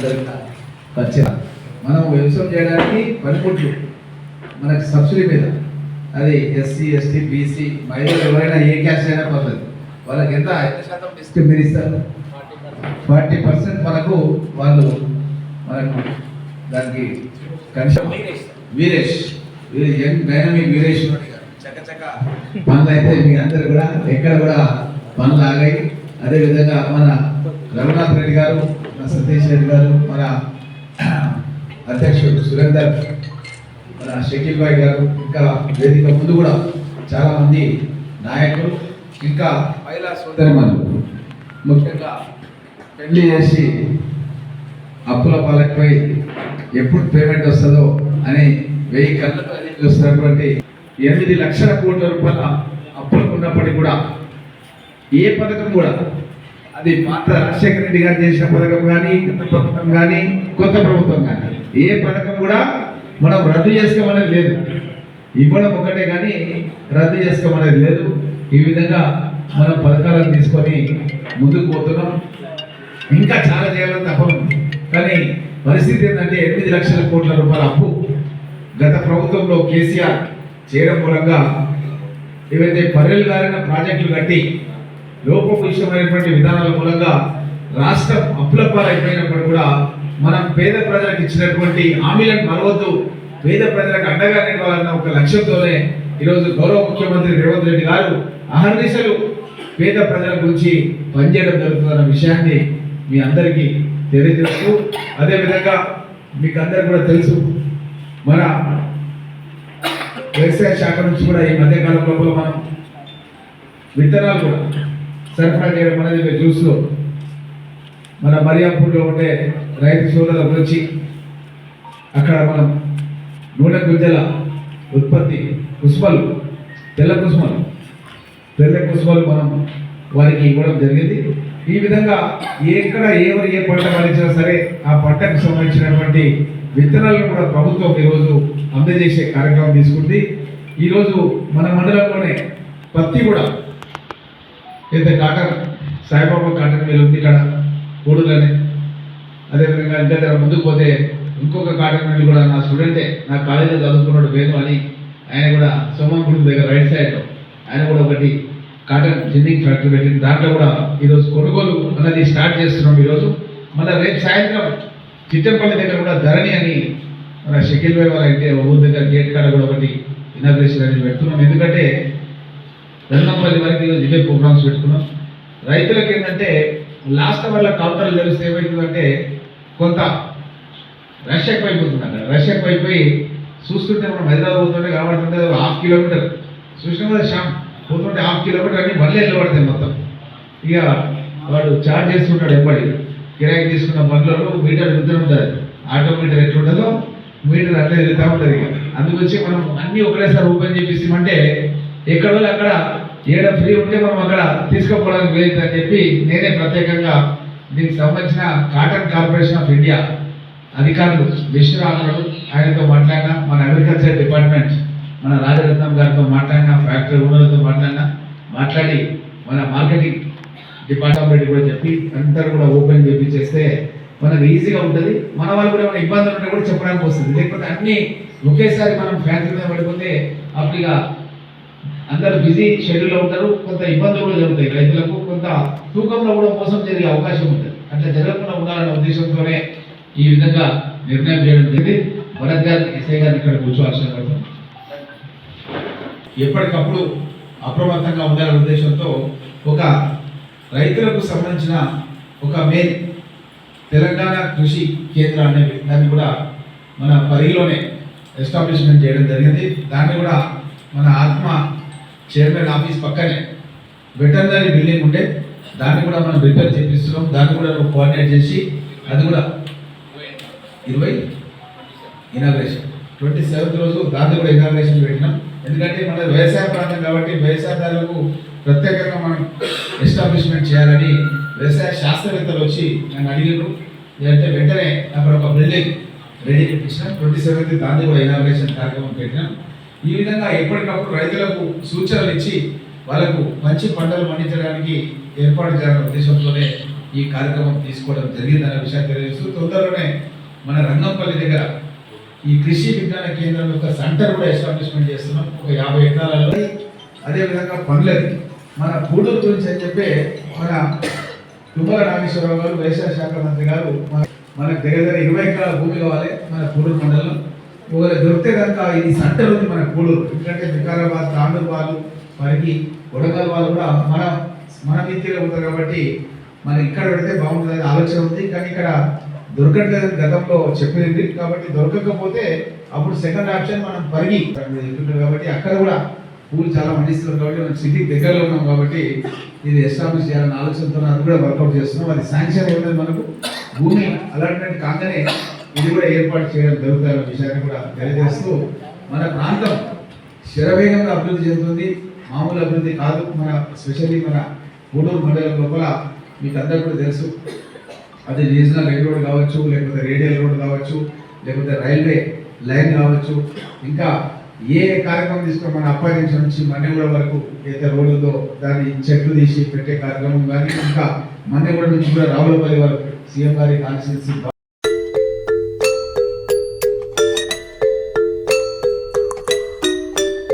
అందరికీ పరిచయం. మనం వ్యవసాయం చేయడానికి పనిముట్లు మనకి సబ్సిడీ మీద. అది ఎస్సీ ఎస్టీ బీసీ మహిళలు ఎవరైనా ఏ క్యాస్ట్ అయినా పర్లేదు. వాళ్ళకి ఎంత శాతం మీరు ఇస్తారు? ఫార్టీ పర్సెంట్ మనకు వాళ్ళు మనకు దానికి కనీసం వీరేష్. వీరే యంగ్ డైనమిక్ వీరేష్. చకచక పనులు అయితే మీ అందరు కూడా ఎక్కడ కూడా పనులు ఆగాయి అదే విధంగా మన రఘునాథ్ రెడ్డి గారు మన సతీష్ రెడ్డి గారు మన అధ్యక్షుడు సురేందర్ మన షకీల్ భాయ్ గారు ఇంకా వేదిక ముందు కూడా చాలా మంది నాయకులు ఇంకా మహిళా సోదరిమణులు ముఖ్యంగా పెళ్ళి చేసి అప్పుల పాలకపోయి ఎప్పుడు పేమెంట్ వస్తుందో అని వెయ్యి కళ్ళతో చూస్తున్నటువంటి ఎనిమిది లక్షల కోట్ల రూపాయల అప్పులకు ఉన్నప్పటికీ కూడా ఏ పథకం కూడా అది పాత రాజశేఖర రెడ్డి గారు చేసిన పథకం కానీ గత ప్రభుత్వం కానీ కొత్త ప్రభుత్వం కానీ. ఏ పథకం కూడా మనం రద్దు చేసుకోమనేది లేదు. ఇవ్వడం ఒకటే కానీ రద్దు చేసుకోమనేది లేదు. ఈ విధంగా మనం పథకాలను తీసుకొని ముందుకు పోతున్నాం. ఇంకా చాలా చేయాలని తప్పదు. కానీ పరిస్థితి ఏంటంటే ఎనిమిది లక్షల కోట్ల రూపాయల అప్పు గత ప్రభుత్వంలో కేసీఆర్ చేయడం మూలంగా ఏవైతే పర్రెలు గారిన ప్రాజెక్టులు కట్టి లోపభూయిష్టమైనటువంటి విధానాల మూలంగా రాష్ట్రం అప్పులపాలైపోయినప్పుడు కూడా మనం పేద ప్రజలకు ఇచ్చినటువంటి హామీలను మరవద్దు. పేద ప్రజలకు అండగా నిలవాలన్న ఒక లక్ష్యంతోనే ఈరోజు గౌరవ ముఖ్యమంత్రి రేవంత్ రెడ్డి గారు అహర్నిశలు పేద ప్రజల గురించి పనిచేయడం జరుగుతుందన్న విషయాన్ని మీ అందరికీ తెలియజేస్తూ అదేవిధంగా మీకు అందరికి కూడా తెలుసు మన వ్యవసాయ శాఖ నుంచి కూడా ఈ మధ్యకాలం లోపల మనం విత్తనాలు కూడా సరఫరా చేయడం అనేది మీరు చూస్తూ మన మరియాపూర్లో ఉండే రైతు సోదరుల గురించి అక్కడ మనం నూనె గుజ్జల ఉత్పత్తి కుసుమలు తెల్ల కుసుమలు తెల్ల కుసుమలు మనం వారికి ఇవ్వడం జరిగింది. ఈ విధంగా ఎక్కడ ఎవరు ఏ పంట పండించినా సరే ఆ పంటకు సంబంధించినటువంటి విత్తనాలను కూడా ప్రభుత్వం ఈరోజు అందజేసే కార్యక్రమం తీసుకుంది. ఈరోజు మన మండలంలోనే పత్తి కూడా లేదా కాటన్ సాయిబాబా కాటన్ మీరు ఉంది ఇక్కడ కోడులోనే అదేవిధంగా ఇంకా దగ్గర ముందుకు పోతే ఇంకొక కాటన్ మిల్ కూడా నా స్టూడెంటే నా కాలేజీలో చదువుకున్నాడు వేణు అని ఆయన కూడా సోమంగుడి దగ్గర రైట్ సైడ్లో ఆయన కూడా ఒకటి కాటన్ జిన్నింగ్ ఫ్యాక్టరీ పెట్టింది. దాంట్లో కూడా ఈరోజు కొనుగోలు అన్నది స్టార్ట్ చేస్తున్నాం ఈరోజు. మళ్ళీ రేపు సాయంత్రం చిట్టంపల్లి దగ్గర కూడా ధరణి అని మన షకిల్ భాయ్ వాళ్ళ ఇంటి ఊరి దగ్గర గేట్ కాడ కూడా ఒకటి ఇనాగ్రేషన్ అనేది పెడుతున్నాం. ఎందుకంటే రంగంపల్లి వరకు ఈరోజు ఇవే ప్రోగ్రామ్స్ పెట్టుకున్నాం. రైతులకు ఏంటంటే లాస్ట్ వల్ల కౌంటర్లు తెలిస్తే ఏమవుతుందంటే కొంత రష్ ఎక్కువైపోతుంది అక్కడ రష్ ఎక్కువైపోయి చూస్తుంటే మనం హైదరాబాద్ పోతుంటే కనబడుతుంటే ఒక హాఫ్ కిలోమీటర్ చూసినా కదా శ్యామ్ పోతుంటే హాఫ్ కిలోమీటర్ అన్ని బండ్లు వెళ్ళబడతాయి మొత్తం. ఇక వాడు చార్జ్ చేస్తుంటాడు ఎప్పటి కిరాయి తీసుకున్న బండ్లలో మీటర్ విత్తనం ఉంటుంది ఆటో మీటర్ ఎట్లుంటుందో మీటర్ అట్లా వెళ్తూ ఉంటుంది ఇక. అందుకొచ్చి మనం అన్ని ఒకటేసారి ఓపెన్ చేపిస్తామంటే ఎక్కడ అక్కడ ఏడ ఫ్రీ ఉంటే మనం అక్కడ తీసుకోపోవడానికి లేదు చెప్పి నేనే ప్రత్యేకంగా దీనికి సంబంధించిన కాటన్ కార్పొరేషన్ ఆఫ్ ఇండియా అధికారులు విశ్వరాములు ఆయనతో మాట్లాడినా మన అగ్రికల్చర్ డిపార్ట్మెంట్ మన రాజరత్నం గారితో మాట్లాడినా ఫ్యాక్టరీ ఓనర్లతో మాట్లాడినా మాట్లాడి మన మార్కెటింగ్ డిపార్ట్మెంట్ కూడా చెప్పి అందరూ కూడా ఓపెన్ చేస్తే మనకు ఈజీగా ఉంటుంది. మన వాళ్ళు కూడా ఏమైనా ఇబ్బందులు ఉంటే కూడా చెప్పడానికి వస్తుంది. లేకపోతే అన్నీ ఒకేసారి మనం ఫ్యాక్టరీ మీద పడిపోతే అప్పుడు అందరు బిజీ షెడ్యూల్లో ఉంటారు కొంత ఇబ్బందులు కూడా జరుగుతాయి. రైతులకు కొంత తూకంలో కూడా మోసం జరిగే అవకాశం ఉంటుంది. అట్లా జరగకుండా ఉండాలనే ఉద్దేశంతోనే ఈ విధంగా నిర్ణయం చేయడం జరిగింది. భరత్ గారు ఎస్ఐ గారిని ఇక్కడ కూర్చోవాల్సిన అవసరం. ఎప్పటికప్పుడు అప్రమత్తంగా ఉండాలనే ఉద్దేశంతో ఒక రైతులకు సంబంధించిన ఒక మెయిన్ తెలంగాణ కృషి కేంద్రం అనే దాన్ని కూడా మన పరిధిలోనే ఎస్టాబ్లిష్మెంట్ చేయడం జరిగింది. దాన్ని కూడా మన ఆత్మ చైర్మన్ ఆఫీస్ పక్కనే వెటర్నరీ బిల్డింగ్ ఉంటే దాన్ని కూడా మనం రిపేర్ చేపిస్తున్నాం. దాన్ని కూడా నువ్వు కోఆర్డినేట్ చేసి అది కూడా ఇరవై ఇనాగ్రేషన్. ట్వంటీ సెవెంత్ రోజు దాన్ని కూడా ఇనాగ్రేషన్ పెట్టినాం. ఎందుకంటే మన వ్యవసాయ ప్రాంతం కాబట్టి వ్యవసాయదారులకు ప్రత్యేకంగా మనం ఎస్టాబ్లిష్మెంట్ చేయాలని వ్యవసాయ శాస్త్రవేత్తలు వచ్చి నన్ను అడిగారు లేదంటే వెంటనే అక్కడ ఒక బిల్డింగ్ రెడీ చేపించినాం ట్వంటీ సెవెంత్ దాన్ని కూడా ఇనాగ్రేషన్ కార్యక్రమం పెట్టినాం. ఈ విధంగా ఎప్పటికప్పుడు రైతులకు సూచనలు ఇచ్చి వాళ్ళకు మంచి పంటలు పండించడానికి ఏర్పాటు చేయాలనే ఉద్దేశంతోనే ఈ కార్యక్రమం తీసుకోవడం జరిగిందనే విషయాన్ని తెలియజేస్తూ తొందరలోనే మన రంగంపల్లి దగ్గర ఈ కృషి విజ్ఞాన కేంద్రం యొక్క సెంటర్ కూడా ఎస్టాబ్లిష్మెంట్ చేస్తున్నాం. ఒక యాభై ఎకరాలలో. అదేవిధంగా పనులది మన పూడూరు గురించి అని చెప్పి మన తుమ్మల నాగేశ్వరరావు గారు వ్యవసాయ శాఖ మంత్రి గారు మన- మనకు దగ్గర దగ్గర ఇరవై ఎకరాల భూమి కావాలి మన పూడూరు మండలం ఒకవేళ దొరికితే కనుక ఇది సెంటర్ ఉంది మన పూలు ఎందుకంటే వికారాబాద్ తాండూరు వాళ్ళు మనకి వడగల్ వాళ్ళు కూడా మన మన నీతిలో ఉంటారు కాబట్టి మనం ఇక్కడ పెడితే బాగుంటుంది ఆలోచన ఉంది. కానీ ఇక్కడ దొరకట్లేదు గతంలో చెప్పింది. కాబట్టి దొరకకపోతే అప్పుడు సెకండ్ ఆప్షన్ మనం పరిగి కాబట్టి అక్కడ కూడా పూలు చాలా పండిస్తున్నాం కాబట్టి మనం సిటీ దగ్గరలో ఉన్నాం కాబట్టి ఇది ఎస్టాబ్లిష్ చేయాలన్న ఆలోచనతో అది కూడా వర్కౌట్ చేస్తున్నాం. అది శాంక్షన్ అయ్యింది మనకు? భూమి అలాంటి కాగానే ఇది కూడా ఏర్పాటు చేయడం జరుగుతాయన్న విషయాన్ని కూడా తెలియజేస్తూ మన ప్రాంతం శరవేగంగా అభివృద్ధి చెందుతుంది. మామూలు అభివృద్ధి కాదు. మన స్పెషల్లీ మన గూడూరు మండలం లోపల మీకు అందరూ కూడా తెలుసు. అది రీజనల్ రైల్ రోడ్ కావచ్చు లేకపోతే రేడియల్ రోడ్ కావచ్చు లేకపోతే రైల్వే లైన్ కావచ్చు. ఇంకా ఏ కార్యక్రమం తీసుకున్న మన అప్పాయి నుంచి నుంచి మన్నెగూడ వరకు ఏదైతే రోడ్ ఉందో దాన్ని చెట్లు తీసి పెట్టే కార్యక్రమం కానీ ఇంకా మన్నెగూడ నుంచి కూడా రావులపల్లి వరకు సీఎం గారి కాన్స్టిట్యూన్సీ